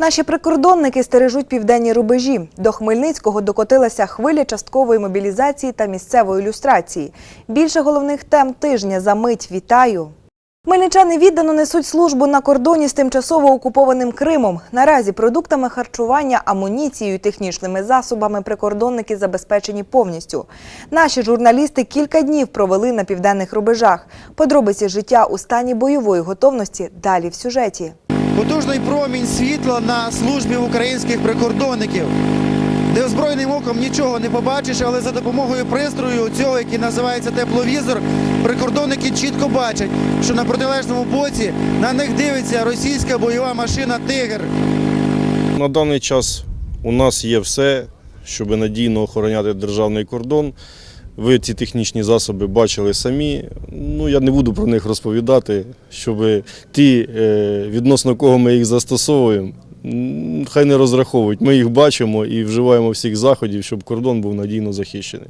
Наші прикордонники стережуть південні рубежі. До Хмельницького докотилася хвиля часткової мобілізації та місцевої люстрації. Більше головних тем тижня за мить вітаю. Хмельничани віддано несуть службу на кордоні з тимчасово окупованим Кримом. Наразі продуктами харчування, амуніцією, технічними засобами прикордонники забезпечені повністю. Наші журналісти кілька днів провели на південних рубежах. Подробиці життя у стані бойової готовності далі в сюжеті. Потужний промінь світла на службі українських прикордонників. Де озброєним оком нічого не побачиш, але за допомогою пристрою цього, який називається тепловізор, прикордонники чітко бачать, що на протилежному боці на них дивиться російська бойова машина Тигр. На даний час у нас є все, щоб надійно охороняти державний кордон. Ви ці технічні засоби бачили самі. Ну, я не буду про них розповідати, щоб ті, е, відносно кого ми їх застосовуємо, хай не розраховують. Ми їх бачимо і вживаємо всіх заходів, щоб кордон був надійно захищений.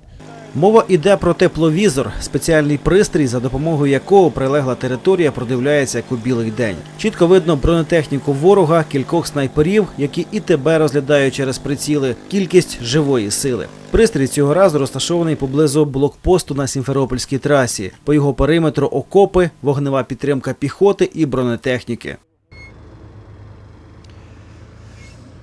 Мова йде про тепловізор, спеціальний пристрій, за допомогою якого прилегла територія продивляється як у білий день. Чітко видно бронетехніку ворога, кількох снайперів, які і тебе розглядають через приціли, кількість живої сили. Пристрій цього разу розташований поблизу блокпосту на Сімферопольській трасі. По його периметру окопи, вогнева підтримка піхоти і бронетехніки.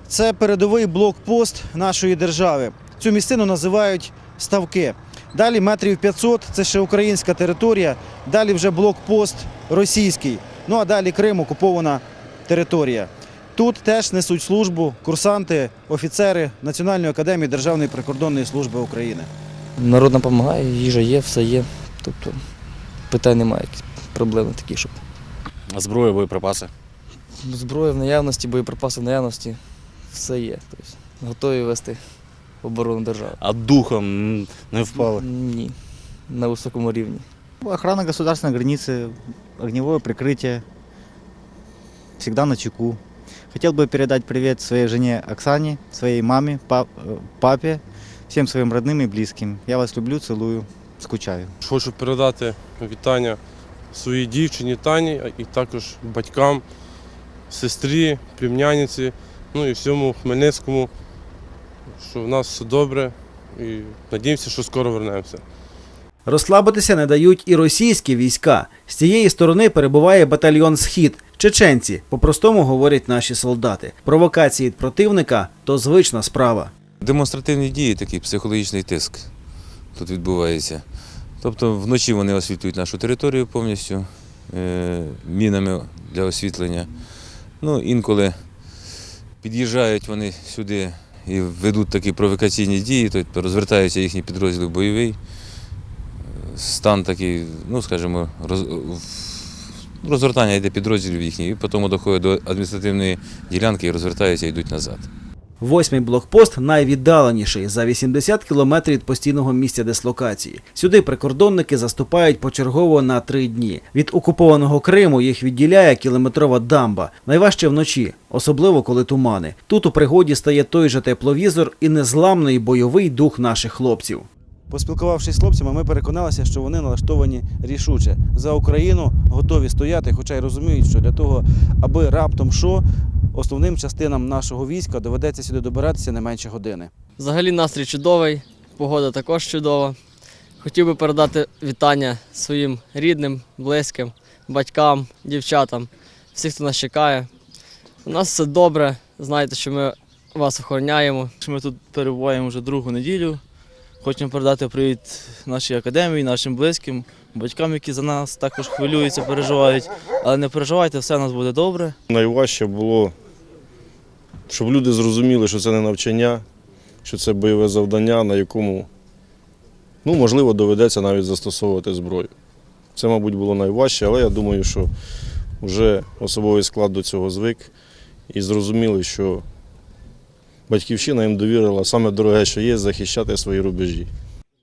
Це передовий блокпост нашої держави. Цю місцину називають ставки. Далі метрів 500 – це ще українська територія. Далі вже блокпост російський. Ну а далі Крим окупована територія. Тут теж несуть службу курсанти, офіцери Національної академії Державної прикордонної служби України. Народ нам допомагає, їжа є, все є. Тобто питань немає, якісь проблеми такі, щоб Зброя, боєприпаси. зброя в наявності, боєприпаси в наявності, все є. Тобто, готові вести оборону держави. А духом м, не впали. Ні, на високому рівні. Охрана государственной границы, огневое прикрытие, всегда на чеку. Хотел бы передать привет своей жене Оксане, своей маме, пап- э, папе, всем своим родным и близким. Я вас люблю, целую, скучаю. Хочу передати вітання своїй дівчині Тані і також батькам, сестрі, племянниці, ну і всьому Хмельницькому, що в нас все добре і надіємося, що скоро вернемося. Розслабитися не дають і російські війська. З цієї сторони перебуває батальйон Схід. Чеченці, по-простому говорять наші солдати. Провокації від противника то звична справа. Демонстративні дії, такий психологічний тиск тут відбувається. Тобто вночі вони освітлюють нашу територію повністю е, мінами для освітлення. Ну, інколи під'їжджають вони сюди і ведуть такі провокаційні дії, тобто розвертаються їхні підрозділи бойовий. Стан такий, ну скажімо, роз, розвертання йде підрозділів їхніх, і потім доходять до адміністративної ділянки і розвертаються і йдуть назад. Восьмий блокпост найвіддаленіший за 80 кілометрів від постійного місця дислокації. Сюди прикордонники заступають почергово на три дні. Від окупованого Криму їх відділяє кілометрова дамба. Найважче вночі, особливо коли тумани. Тут у пригоді стає той же тепловізор і незламний бойовий дух наших хлопців. Поспілкувавшись з хлопцями, ми переконалися, що вони налаштовані рішуче. За Україну готові стояти, хоча й розуміють, що для того, аби раптом що, основним частинам нашого війська доведеться сюди добиратися не менше години. Взагалі настрій чудовий, погода також чудова. Хотів би передати вітання своїм рідним, близьким, батькам, дівчатам, всіх, хто нас чекає. У нас все добре. Знаєте, що ми вас охороняємо. Ми тут перебуваємо вже другу неділю. Хочемо передати привіт нашій академії, нашим близьким, батькам, які за нас також хвилюються, переживають. Але не переживайте, все у нас буде добре. Найважче було, щоб люди зрозуміли, що це не навчання, що це бойове завдання, на якому, ну, можливо, доведеться навіть застосовувати зброю. Це, мабуть, було найважче, але я думаю, що вже особовий склад до цього звик і зрозуміли, що батьківщина їм довірила саме дороге, що є, захищати свої рубежі.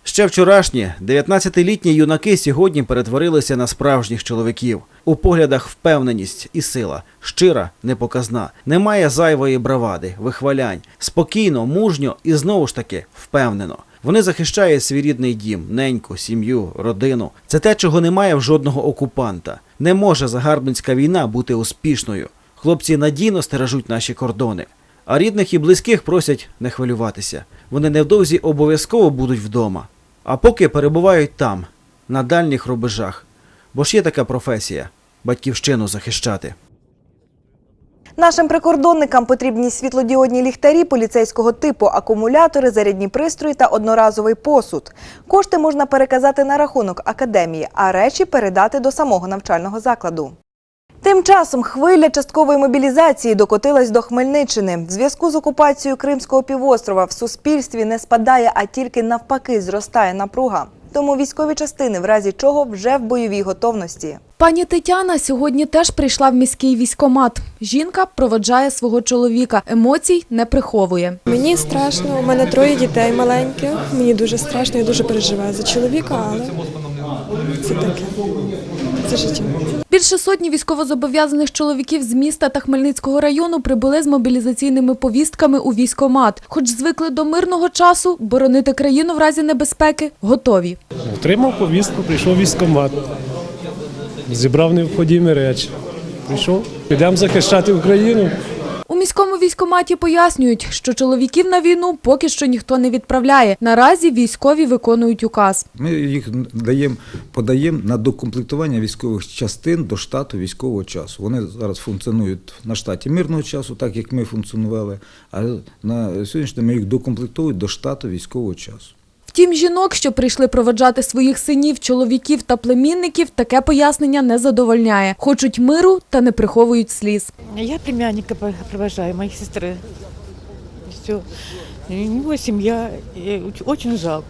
Ще вчорашні 19-літні юнаки сьогодні перетворилися на справжніх чоловіків. У поглядах впевненість і сила, щира, непоказна. Немає зайвої бравади, вихвалянь. Спокійно, мужньо і знову ж таки впевнено. Вони захищають свій рідний дім, неньку, сім'ю, родину. Це те, чого немає в жодного окупанта. Не може загарбницька війна бути успішною. Хлопці надійно стережуть наші кордони. А рідних і близьких просять не хвилюватися. Вони невдовзі обов'язково будуть вдома. А поки перебувають там, на дальніх рубежах. Бо ж є така професія батьківщину захищати. Нашим прикордонникам потрібні світлодіодні ліхтарі поліцейського типу, акумулятори, зарядні пристрої та одноразовий посуд. Кошти можна переказати на рахунок академії, а речі передати до самого навчального закладу. Тим часом хвиля часткової мобілізації докотилась до Хмельниччини. В зв'язку з окупацією Кримського півострова в суспільстві не спадає, а тільки навпаки зростає напруга. Тому військові частини в разі чого вже в бойовій готовності. Пані Тетяна сьогодні теж прийшла в міський військомат. Жінка проводжає свого чоловіка. Емоцій не приховує. Мені страшно, у мене троє дітей маленьких. Мені дуже страшно, я дуже переживаю за чоловіка, але це таке. Це життя. Більше сотні військовозобов'язаних чоловіків з міста та Хмельницького району прибули з мобілізаційними повістками у військомат. Хоч звикли до мирного часу, боронити країну в разі небезпеки готові. Отримав повістку, прийшов військомат, Зібрав необхідні речі. Прийшов, підемо захищати Україну. У міському військоматі пояснюють, що чоловіків на війну поки що ніхто не відправляє. Наразі військові виконують указ. Ми їх даємо, подаємо на докомплектування військових частин до штату військового часу. Вони зараз функціонують на штаті мирного часу, так як ми функціонували, а на сьогоднішній день ми їх докомплектують до штату військового часу. Втім, жінок, що прийшли проведжати своїх синів, чоловіків та племінників, таке пояснення не задовольняє. Хочуть миру та не приховують сліз. Я племянника проведжаю, моїх сестри. Все. У нього сім'я дуже жалко.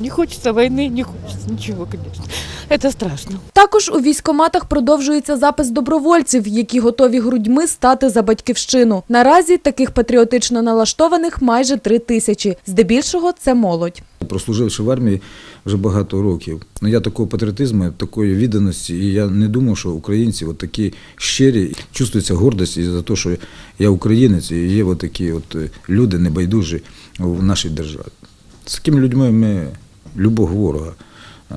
Не хочеться війни, не хочеться нічого, конечно. Это страшно. Також у військоматах продовжується запис добровольців, які готові грудьми стати за батьківщину. Наразі таких патріотично налаштованих майже три тисячі. Здебільшого це молодь. Прослуживши в армії вже багато років. Ну я такого патріотизму, такої відданості, і я не думав, що українці от такі щирі, чувствується гордість і за те, що я українець, і є от такі от е, люди небайдужі в нашій державі. З такими людьми ми любого ворога е,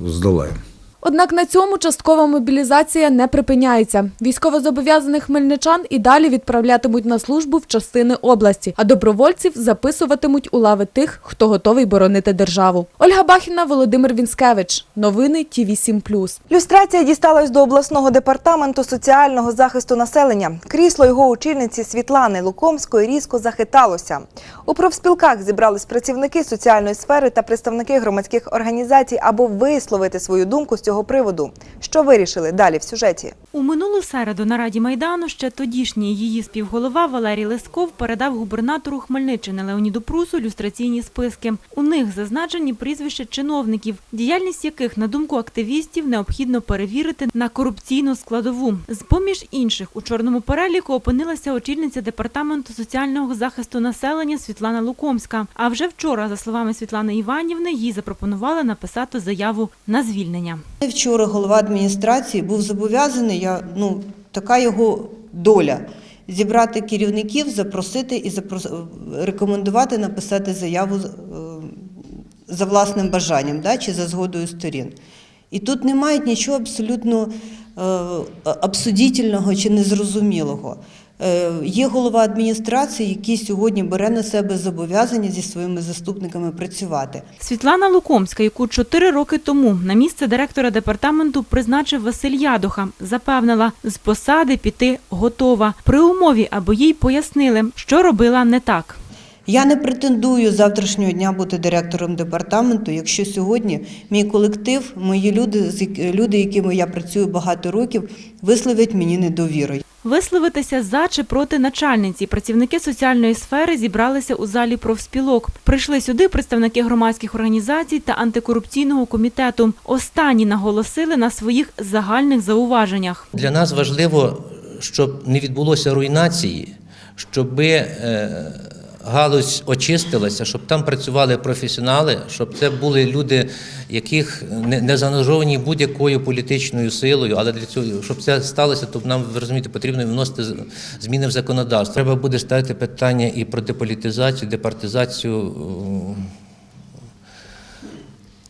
здолаємо. Однак на цьому часткова мобілізація не припиняється. Військовозобов'язаних хмельничан і далі відправлятимуть на службу в частини області, а добровольців записуватимуть у лави тих, хто готовий боронити державу. Ольга Бахіна, Володимир Вінскевич. Новини ТІВІ 7+. Люстрація дісталась до обласного департаменту соціального захисту населення. Крісло його очільниці Світлани Лукомської різко захиталося. У профспілках зібрались працівники соціальної сфери та представники громадських організацій, аби висловити свою думку з цього приводу. Що вирішили далі в сюжеті? У минулу середу на Раді Майдану ще тодішній її співголова Валерій Лесков передав губернатору Хмельниччини Леоніду Прусу люстраційні списки. У них зазначені прізвища чиновників, діяльність яких, на думку активістів, необхідно перевірити на корупційну складову. З-поміж інших у чорному переліку опинилася очільниця департаменту соціального захисту населення Світлана Лукомська. А вже вчора, за словами Світлани Іванівни, їй запропонували написати заяву на звільнення. Вчора голова адміністрації був зобов'язаний, я, ну, така його доля, зібрати керівників, запросити і запрос... рекомендувати написати заяву е, за власним бажанням да, чи за згодою сторін. І тут немає нічого абсолютно е, обсудительного чи незрозумілого. Е, Є голова адміністрації, який сьогодні бере на себе зобов'язання зі своїми заступниками працювати. Світлана Лукомська, яку чотири роки тому на місце директора департаменту призначив Василь Ядуха, запевнила, з посади піти готова при умові, аби їй пояснили, що робила не так. Я не претендую з завтрашнього дня бути директором департаменту, якщо сьогодні мій колектив, мої люди, з люди, якими я працюю багато років, висловлять мені недовіру. Висловитися за чи проти начальниці працівники соціальної сфери зібралися у залі профспілок. Прийшли сюди представники громадських організацій та антикорупційного комітету. Останні наголосили на своїх загальних зауваженнях. Для нас важливо, щоб не відбулося руйнації, щоб галузь очистилася, щоб там працювали професіонали, щоб це були люди, яких не, не заангажовані будь-якою політичною силою, але для цього, щоб це сталося, то нам ви розумієте, потрібно вносити зміни в законодавство. Треба буде ставити питання і про деполітизацію, департизацію.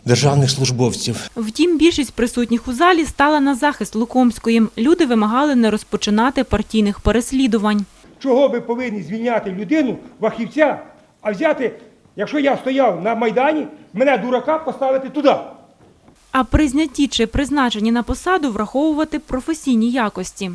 Державних службовців. Втім, більшість присутніх у залі стала на захист Лукомської. Люди вимагали не розпочинати партійних переслідувань. Чого ви повинні звільняти людину, фахівця, а взяти, якщо я стояв на Майдані, мене дурака поставити туди. А при знятті чи призначенні на посаду враховувати професійні якості.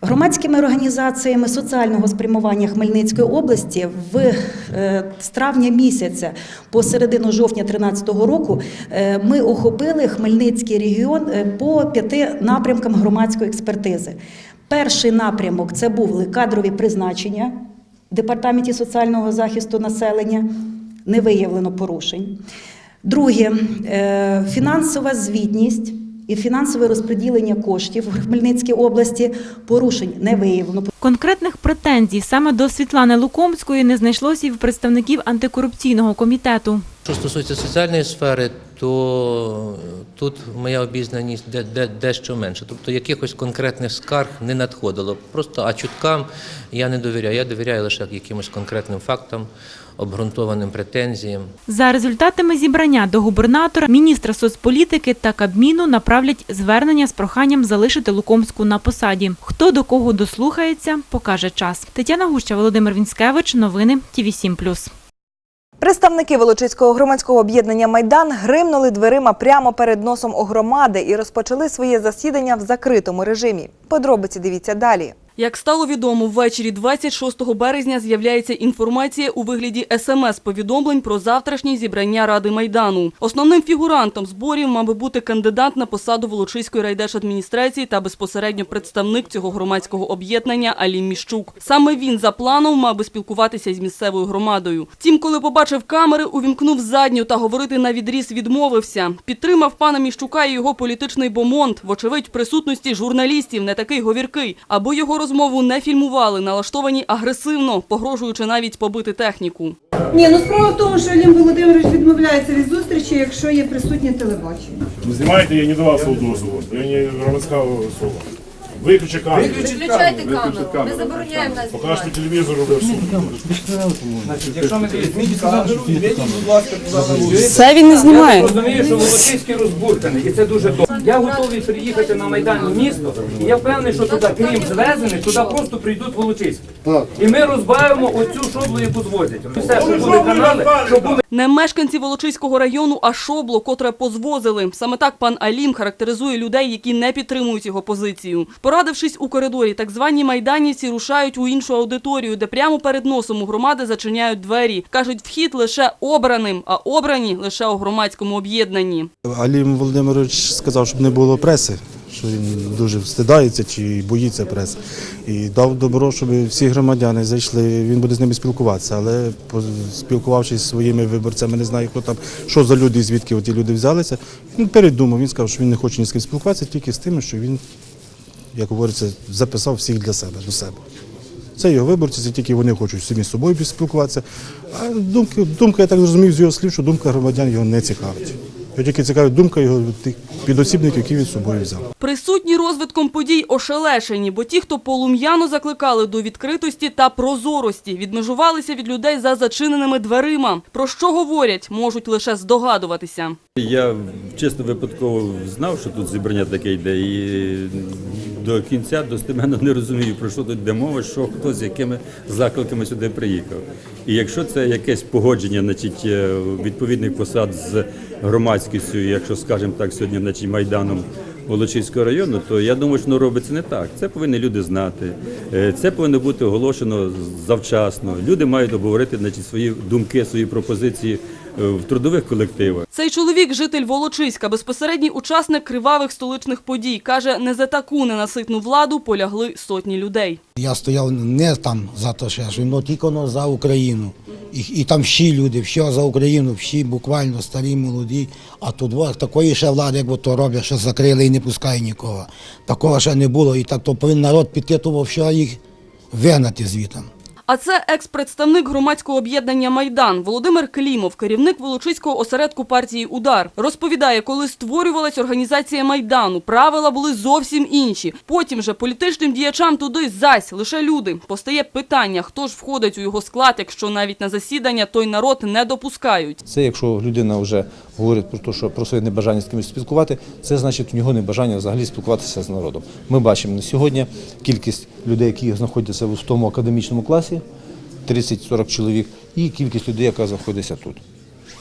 Громадськими організаціями соціального спрямування Хмельницької області в е, з травня місяця по середину жовтня 2013 року е, ми охопили Хмельницький регіон е, по п'яти напрямкам громадської експертизи. Перший напрямок це були кадрові призначення в департаменті соціального захисту населення. Не виявлено порушень. Друге е, фінансова звітність і фінансове розподілення коштів в Хмельницькій області порушень не виявлено. Конкретних претензій саме до Світлани Лукомської не знайшлося і в представників антикорупційного комітету. Що стосується соціальної сфери, то тут моя обізнаність де, де, дещо менше. Тобто якихось конкретних скарг не надходило. Просто а чуткам я не довіряю. Я довіряю лише якимось конкретним фактам, обґрунтованим претензіям. За результатами зібрання до губернатора, міністра соцполітики та Кабміну направлять звернення з проханням залишити Лукомську на посаді. Хто до кого дослухається, покаже час. Тетяна Гуща, Володимир Вінськевич. Новини ТІВІ 7+. Представники Волочиського громадського об'єднання Майдан гримнули дверима прямо перед носом у громади і розпочали своє засідання в закритому режимі. Подробиці дивіться далі. Як стало відомо, ввечері 26 березня з'являється інформація у вигляді смс-повідомлень про завтрашнє зібрання Ради Майдану. Основним фігурантом зборів мав би бути кандидат на посаду Волочиської райдержадміністрації та безпосередньо представник цього громадського об'єднання Алім Міщук. Саме він за планом мав би спілкуватися з місцевою громадою. Втім, коли побачив камери, увімкнув задню та говорити на відріз відмовився. Підтримав пана Міщука і його політичний бомонд, вочевидь, в присутності журналістів, не такий говіркий, або його розмову не фільмували, налаштовані агресивно, погрожуючи навіть побити техніку. Ні, ну справа в тому, що Олім Володимирович відмовляється від зустрічі, якщо є присутнє телебачення. Ви знімаєте, я не давав свого дозволу. Я не громадська особа. Виключи камеру. Виключайте камеру. Виключи камеру. Ми забороняємо нас Покажете телевізор, роблю все. Якщо ми будь ласка. Все він не знімає. Я розумію, що Волочиський розбурканий, і це дуже добре. Я готовий приїхати на Майдан в місто, і я впевнений, що туди, крім звезених, туди просто прийдуть Волочиські. І ми розбавимо оцю шоблу, яку звозять. Все, що були канали, що були Не мешканці Волочиського району, а шобло, котре позвозили. Саме так пан Алім характеризує людей, які не підтримують його позицію. Порадившись у коридорі, так звані майданівці рушають у іншу аудиторію, де прямо перед носом у громади зачиняють двері. Кажуть, вхід лише обраним, а обрані лише у громадському об'єднанні. Алім Володимирович сказав, щоб не було преси, що він дуже встидається чи боїться преси. І дав добро, щоб всі громадяни зайшли, він буде з ними спілкуватися. Але спілкувавшись зі своїми виборцями, не знаю, хто там, що за люди і звідки ті люди взялися. Він передумав, він сказав, що він не хоче ні з ким спілкуватися, тільки з тими, що він, як говориться, записав всіх для себе, до себе. Це його виборці, це тільки вони хочуть самі з собою спілкуватися. А думки, думка, я так зрозумів з його слів, що думка громадян його не цікавить. Його тільки цікавить думка його тих підосібників, які він з собою взяв. Присутні розвитком подій ошелешені, бо ті, хто полум'яно закликали до відкритості та прозорості, відмежувалися від людей за зачиненими дверима. Про що говорять, можуть лише здогадуватися. Я чесно випадково знав, що тут зібрання таке йде, і до кінця достеменно не розумію, про що тут йде мова, що хто з якими закликами сюди приїхав. І якщо це якесь погодження, значить, е, відповідних посад з громадськістю, якщо скажімо так, сьогодні значить, майданом Волочиського району, то я думаю, що воно робиться не так. Це повинні люди знати. Е, Це повинно бути оголошено завчасно. Люди мають обговорити значить, свої думки, свої пропозиції в трудових колективах. Цей чоловік, житель Волочиська, безпосередній учасник кривавих столичних подій, каже, не за таку ненаситну владу полягли сотні людей. Я стояв не там за те, що я але тільки ну, за Україну. І, і там всі люди, всі за Україну, всі буквально старі, молоді. А тут такої ще влади, як то роблять, що закрили і не пускає нікого. Такого ще не було. І так то повинен народ піти, то все їх вигнати звітом. А це екс-представник громадського об'єднання Майдан Володимир Клімов, керівник Волочиського осередку партії Удар. Розповідає, коли створювалась організація Майдану, правила були зовсім інші. Потім же політичним діячам туди зась лише люди. Постає питання, хто ж входить у його склад, якщо навіть на засідання той народ не допускають. Це якщо людина вже говорить про те, що про своє небажання з кимось спілкувати, це значить у нього небажання взагалі спілкуватися з народом. Ми бачимо на сьогодні кількість людей, які знаходяться в тому академічному класі, 30-40 чоловік, і кількість людей, яка знаходиться тут.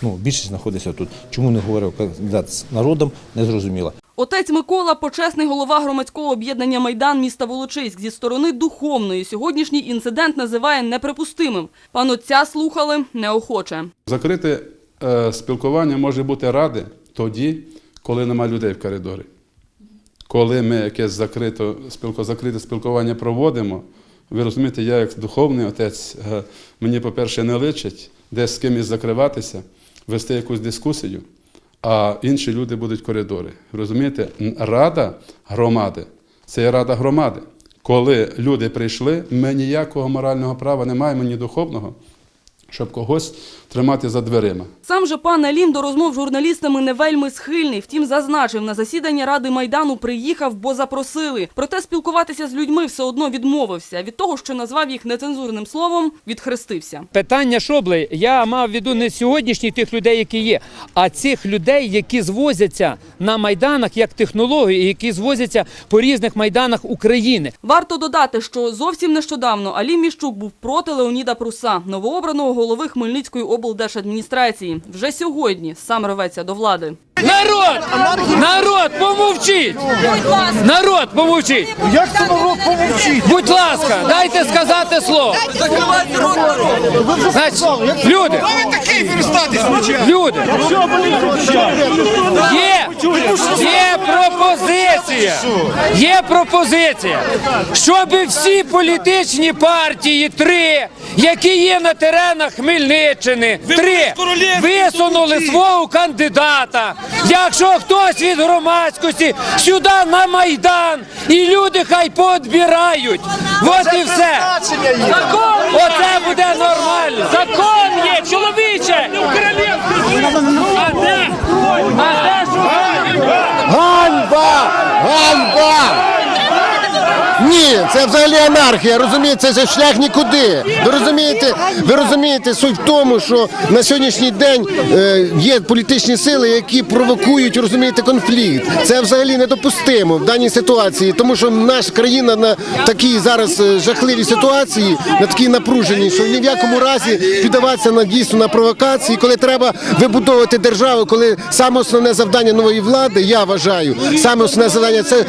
Ну, більшість знаходиться тут. Чому не говорив кандидат з народом, не зрозуміло. Отець Микола – почесний голова громадського об'єднання «Майдан» міста Волочиськ. Зі сторони духовної сьогоднішній інцидент називає неприпустимим. Пан отця слухали неохоче. Закрите е, спілкування може бути ради тоді, коли немає людей в коридорі. Коли ми якесь закрите спілкування проводимо, ви розумієте, я як духовний отець, е, мені, по-перше, не личить десь з кимось закриватися, вести якусь дискусію, а інші люди будуть коридори. Розумієте, рада громади це є рада громади. Коли люди прийшли, ми ніякого морального права не маємо, ні духовного, щоб когось тримати за дверима. Сам же пан Алім до розмов з журналістами не вельми схильний. Втім, зазначив, на засідання Ради Майдану приїхав, бо запросили. Проте спілкуватися з людьми все одно відмовився. Від того, що назвав їх нецензурним словом, відхрестився. Питання шобли я мав в виду не сьогоднішніх тих людей, які є, а цих людей, які звозяться на майданах як технології, які звозяться по різних майданах України. Варто додати, що зовсім нещодавно Алім Міщук був проти Леоніда Пруса, новообраного голови Хмельницької облдержадміністрації. Вже сьогодні сам рветься до влади. Народ! Народ, помовчіть! Народ, помовчіть! Як це народ помовчить? Будь ласка, дайте сказати слово. Значить, люди, люди, є, є пропозиція, є пропозиція, щоб всі політичні партії, три, які є на теренах Хмельниччини, три, висунули свого кандидата. Якщо хтось від громадськості сюди на Майдан, і люди хай поодбирають. От і все. Оце буде нормально. Закон є, чоловіче. А де? А де? Ганьба! Ганьба! Ні, це взагалі анархія, розумієте, це шлях нікуди. Ви розумієте, ви розумієте, суть в тому, що на сьогоднішній день е, є політичні сили, які провокують, розумієте, конфлікт. Це взагалі недопустимо в даній ситуації, тому що наша країна на такій зараз е, жахливій ситуації, на такій напруженій, що ні в якому разі піддаватися на дійсно на провокації, коли треба вибудовувати державу, коли саме основне завдання нової влади, я вважаю, саме основне завдання це е,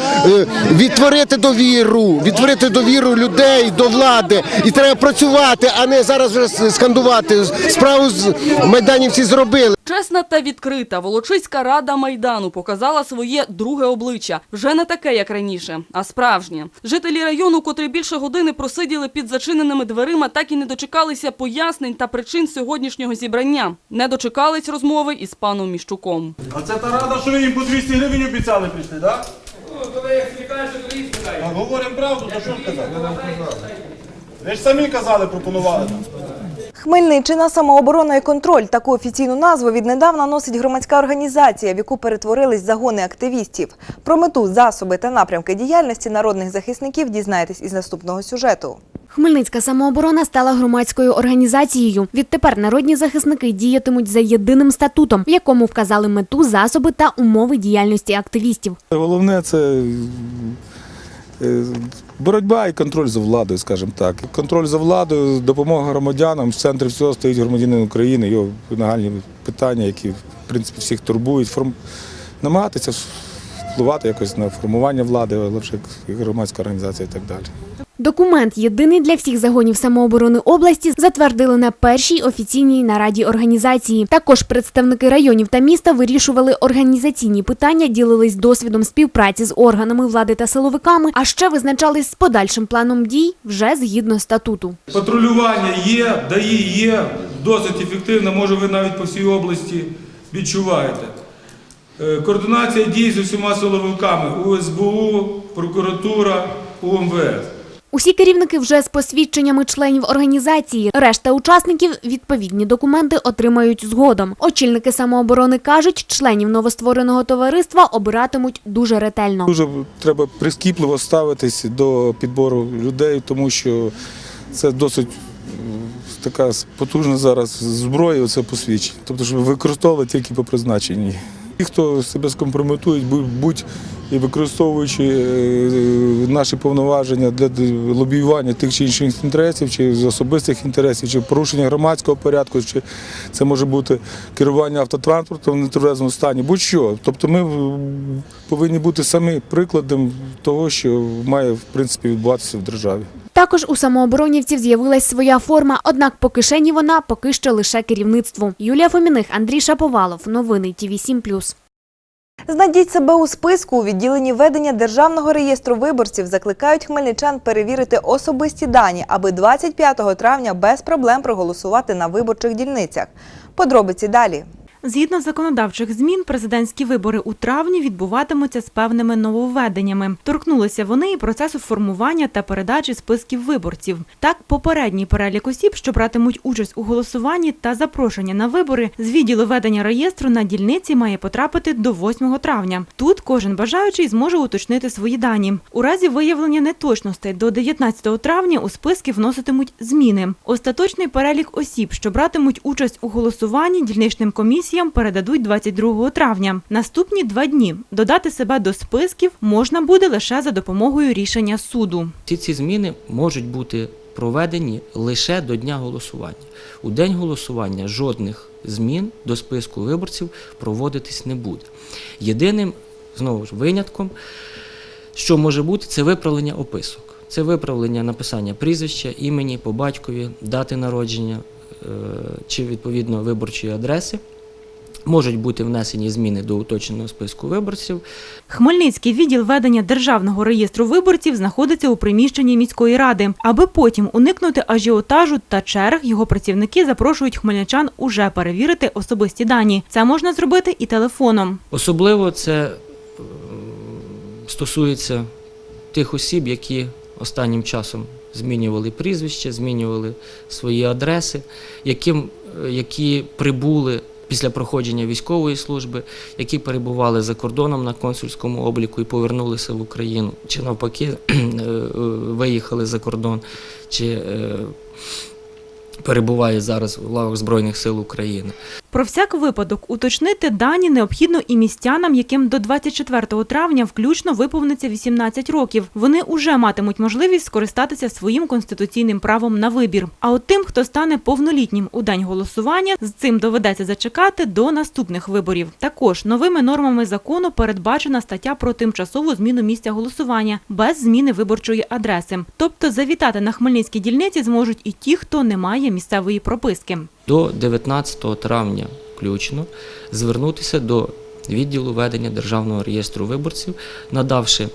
відтворити довіру, відтворити довіру людей до влади. І треба працювати, а не зараз вже скандувати. Справу з майданівці зробили. Чесна та відкрита Волочиська рада Майдану показала своє друге обличчя. Вже не таке, як раніше, а справжнє. Жителі району, котрі більше години просиділи під зачиненими дверима, так і не дочекалися пояснень та причин сьогоднішнього зібрання. Не дочекались розмови із паном Міщуком. А це та рада, що ви їм по 200 гривень обіцяли прийшли, так? Говоримо правду, то що ж казати? Ви ж самі казали, пропонували. Хмельниччина самооборона і контроль. Таку офіційну назву віднедавна носить громадська організація, в яку перетворились загони активістів. Про мету, засоби та напрямки діяльності народних захисників дізнаєтесь із наступного сюжету. Хмельницька самооборона стала громадською організацією. Відтепер народні захисники діятимуть за єдиним статутом, в якому вказали мету, засоби та умови діяльності активістів. Головне це е, боротьба і контроль за владою, скажімо так. Контроль за владою, допомога громадянам. В центрі всього стоїть громадянин України, його нагальні питання, які в принципі всіх турбують. Форм... Намагатися впливати якось на формування влади, вже громадська організація і так далі. Документ єдиний для всіх загонів самооборони області затвердили на першій офіційній нараді організації. Також представники районів та міста вирішували організаційні питання, ділились досвідом співпраці з органами влади та силовиками, а ще визначались з подальшим планом дій вже згідно статуту. Патрулювання є, ДАІ є, досить ефективно, може ви навіть по всій області відчуваєте. Е, Координація дій з усіма силовиками УСБУ, прокуратура, УМВС. Усі керівники вже з посвідченнями членів організації. Решта учасників відповідні документи отримають згодом. Очільники самооборони кажуть, членів новоствореного товариства обиратимуть дуже ретельно. Дуже треба прискіпливо ставитись до підбору людей, тому що це досить така потужна зараз зброя, це посвідчення. Тобто, щоб використовувати тільки по призначенні. Ті, хто себе скомпрометують, будь- і використовуючи е, наші повноваження для лобіювання тих чи інших інтересів, чи особистих інтересів, чи порушення громадського порядку, чи це може бути керування автотранспортом в нетверезому стані, будь-що. Тобто ми повинні бути самі прикладом того, що має в принципі відбуватися в державі. Також у самооборонівців з'явилась своя форма, однак по кишені вона поки що лише керівництву. Юлія Фоміних, Андрій Шаповалов. Новини ТІВІ 7+. Знайдіть себе у списку у відділенні ведення Державного реєстру виборців закликають хмельничан перевірити особисті дані, аби 25 травня без проблем проголосувати на виборчих дільницях. Подробиці далі. Згідно законодавчих змін, президентські вибори у травні відбуватимуться з певними нововведеннями. Торкнулися вони і процесу формування та передачі списків виборців. Так, попередній перелік осіб, що братимуть участь у голосуванні та запрошення на вибори, з відділу ведення реєстру на дільниці має потрапити до 8 травня. Тут кожен бажаючий зможе уточнити свої дані. У разі виявлення неточностей до 19 травня у списки вноситимуть зміни. Остаточний перелік осіб, що братимуть участь у голосуванні, дільничним комісіям передадуть 22 травня. Наступні два дні додати себе до списків можна буде лише за допомогою рішення суду. Всі ці зміни можуть бути проведені лише до дня голосування. У день голосування жодних змін до списку виборців проводитись не буде. Єдиним знову ж винятком, що може бути, це виправлення описок. Це виправлення написання прізвища, імені, по батькові, дати народження е, чи відповідно виборчої адреси. Можуть бути внесені зміни до уточненого списку виборців. Хмельницький відділ ведення державного реєстру виборців знаходиться у приміщенні міської ради. Аби потім уникнути ажіотажу та черг, його працівники запрошують хмельничан уже перевірити особисті дані. Це можна зробити і телефоном. Особливо це е, стосується тих осіб, які останнім часом змінювали прізвище, змінювали свої адреси, яким, е, які прибули після проходження військової служби, які перебували за кордоном на консульському обліку і повернулися в Україну, чи навпаки е, виїхали за кордон, чи е, перебувають зараз в лавах Збройних сил України. Про всяк випадок уточнити дані необхідно і містянам, яким до 24 травня включно виповниться 18 років. Вони уже матимуть можливість скористатися своїм конституційним правом на вибір. А от тим, хто стане повнолітнім у день голосування, з цим доведеться зачекати до наступних виборів. Також новими нормами закону передбачена стаття про тимчасову зміну місця голосування без зміни виборчої адреси. Тобто завітати на хмельницькій дільниці зможуть і ті, хто не має місцевої прописки. До 19 травня включно звернутися до відділу ведення Державного реєстру виборців, надавши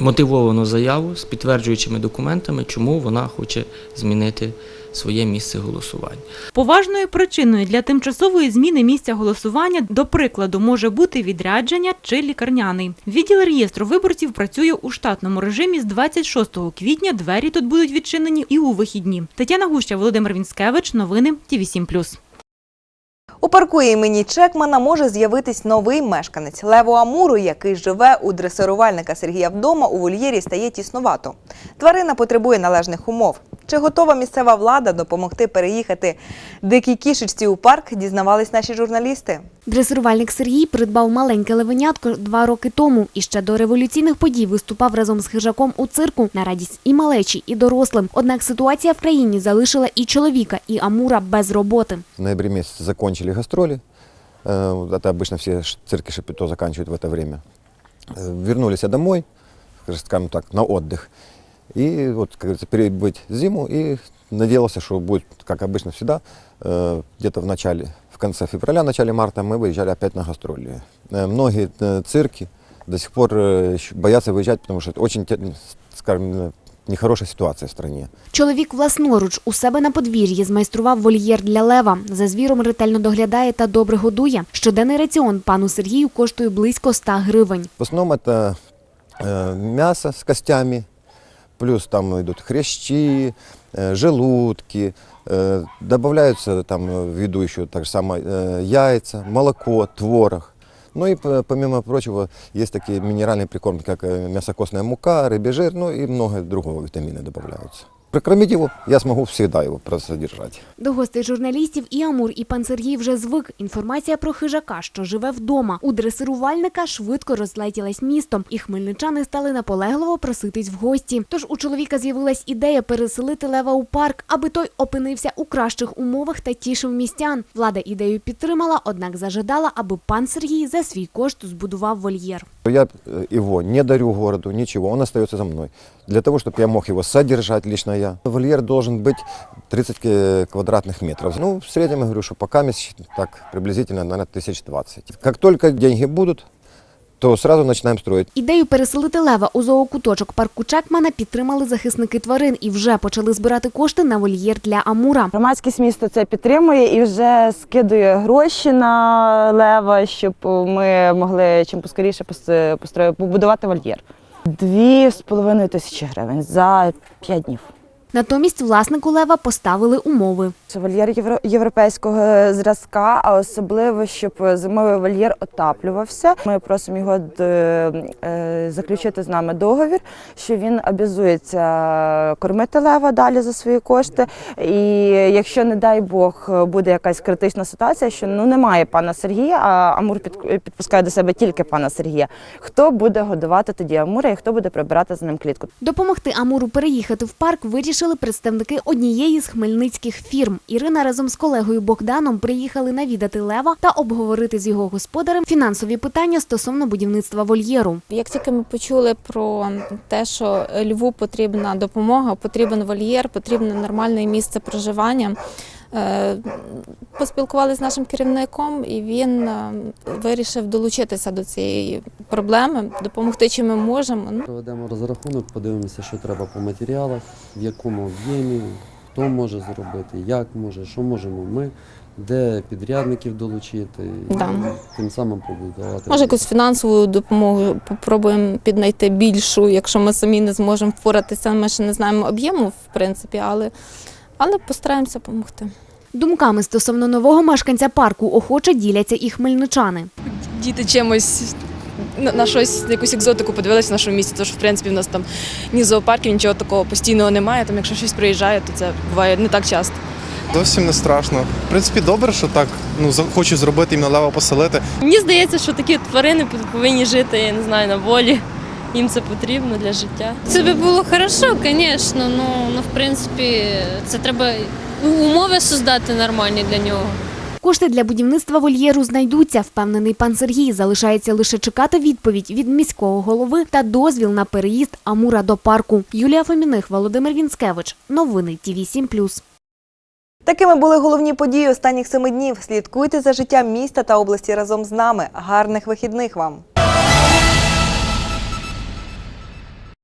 мотивовану заяву з підтверджуючими документами, чому вона хоче змінити своє місце голосування. Поважною причиною для тимчасової зміни місця голосування, до прикладу, може бути відрядження чи лікарняний. Відділ реєстру виборців працює у штатному режимі з 26 квітня. Двері тут будуть відчинені і у вихідні. Тетяна Гуща, Володимир Вінськевич. Новини ТІВІ 7+. У парку імені Чекмана може з'явитись новий мешканець. Леву Амуру, який живе у дресирувальника Сергія вдома, у вольєрі стає тіснувато. Тварина потребує належних умов. Чи готова місцева влада допомогти переїхати дикій кішечці у парк, дізнавались наші журналісти. Дресирувальник Сергій придбав маленьке левенятко два роки тому і ще до революційних подій виступав разом з хижаком у цирку на радість і малечі, і дорослим. Однак ситуація в країні залишила і чоловіка, і Амура без роботи. В ноябре месяце закончили гастроли. Э, вот Это обычно все ш- цирки Шапито заканчивают в это время. Э, Вернулись я домой, скажем так, на отдых. И вот, как говорится, перебыть зиму и надеялся, что будет, как обычно всегда, э, где-то в начале, в конце февраля, начале марта мы выезжали опять на гастроли. Э, Многие э, цирки до сих пор э, ещё боятся выезжать, потому что это очень, те- скажем, э, нехорошая ситуация в стране. Чоловік власноруч у себе на подвір'ї змайстрував вольєр для лева. За звіром ретельно доглядає та добре годує. Щоденний раціон пану Сергію коштує близько 100 гривень. В основном это э, мясо с костями, плюс там идут хрящи, э, желудки, э, добавляются там э, в еду еще так же самое э, яйца, молоко, творог. Ну и п- помимо прочего есть такие минеральные прикормки, как э, мясокостная мука, рыбий жир, ну и много другого витамина добавляются. Прокормить его я смогу всегда его содержать. До гостей журналістів і Амур, і пан Сергій вже звик. Інформація про хижака, що живе вдома. У дресирувальника швидко розлетілась містом, і хмельничани стали наполегливо проситись в гості. Тож у чоловіка з'явилась ідея переселити лева у парк, аби той опинився у кращих умовах та тішив містян. Влада ідею підтримала, однак зажадала, аби пан Сергій за свій кошт збудував вольєр Я э, его не дарю городу, ничего, он остается за мной. Для того, чтобы я мог его содержать лично я. Вольер должен быть 30 ки- квадратных метров. Ну, в среднем, я говорю, что пока месяц так приблизительно, наверное, тысяч двадцать. Как только деньги будут, то сразу начинаем строить. Ідею переселити лева у зоокуточок парку Чекмана підтримали захисники тварин і вже почали збирати кошти на вольєр для Амура. Громадськість міста це підтримує і вже скидує гроші на лева, щоб ми могли чим поскоріше побудувати вольєр. Дві з половиною тисячі гривень за п'ять днів. Натомість власнику лева поставили умови. Це вольєр європейського зразка, а особливо, щоб зимовий вольєр отаплювався. Ми просимо його е, заключити з нами договір, що він обязується кормити лева далі за свої кошти. І якщо, не дай Бог, буде якась критична ситуація, що ну немає пана Сергія, а Амур підпускає до себе тільки пана Сергія. Хто буде годувати тоді Амура і хто буде прибирати за ним клітку? Допомогти Амуру переїхати в парк вирішили представники однієї з хмельницьких фірм. Ірина разом з колегою Богданом приїхали навідати лева та обговорити з його господарем фінансові питання стосовно будівництва вольєру. Як тільки ми почули про те, що льву потрібна допомога, потрібен вольєр, потрібне нормальне місце проживання. Е, Поспілкувалися з нашим керівником, і він е, вирішив долучитися до цієї проблеми, допомогти, чим ми можемо. Ну, Проведемо розрахунок, подивимося, що треба по матеріалах, в якому об'ємі, хто може зробити, як може, що можемо ми, де підрядників долучити, і Да. тим самим побудувати. Може, якусь фінансову допомогу попробуємо піднайти більшу, якщо ми самі не зможемо впоратися. Ми ще не знаємо об'єму, в принципі, але, але постараємося допомогти. Думками стосовно нового мешканця парку охоче діляться і хмельничани. діти чимось на на щось, на якусь екзотику подивилися в нашому місті, тож в принципі в нас там ні зоопарків, нічого такого постійного немає. Там, якщо щось приїжджає, то це буває не так часто. Зовсім не страшно. В принципі, добре, що так ну хочу зробити їм налево поселити. Мені здається, що такі тварини повинні жити, я не знаю, на волі. Їм це потрібно для життя. Це би було хорошо, звісно, ну, ну в принципі, це треба умови создати нормальні для нього. Кошти для будівництва вольєру знайдуться, впевнений пан Сергій. Залишається лише чекати відповідь від міського голови та дозвіл на переїзд Амура до парку. Юлія Фоміних, Володимир Вінскевич. Новини ТІВІ 7+. Такими були головні події останніх семи днів. Слідкуйте за життям міста та області разом з нами. Гарних вихідних вам!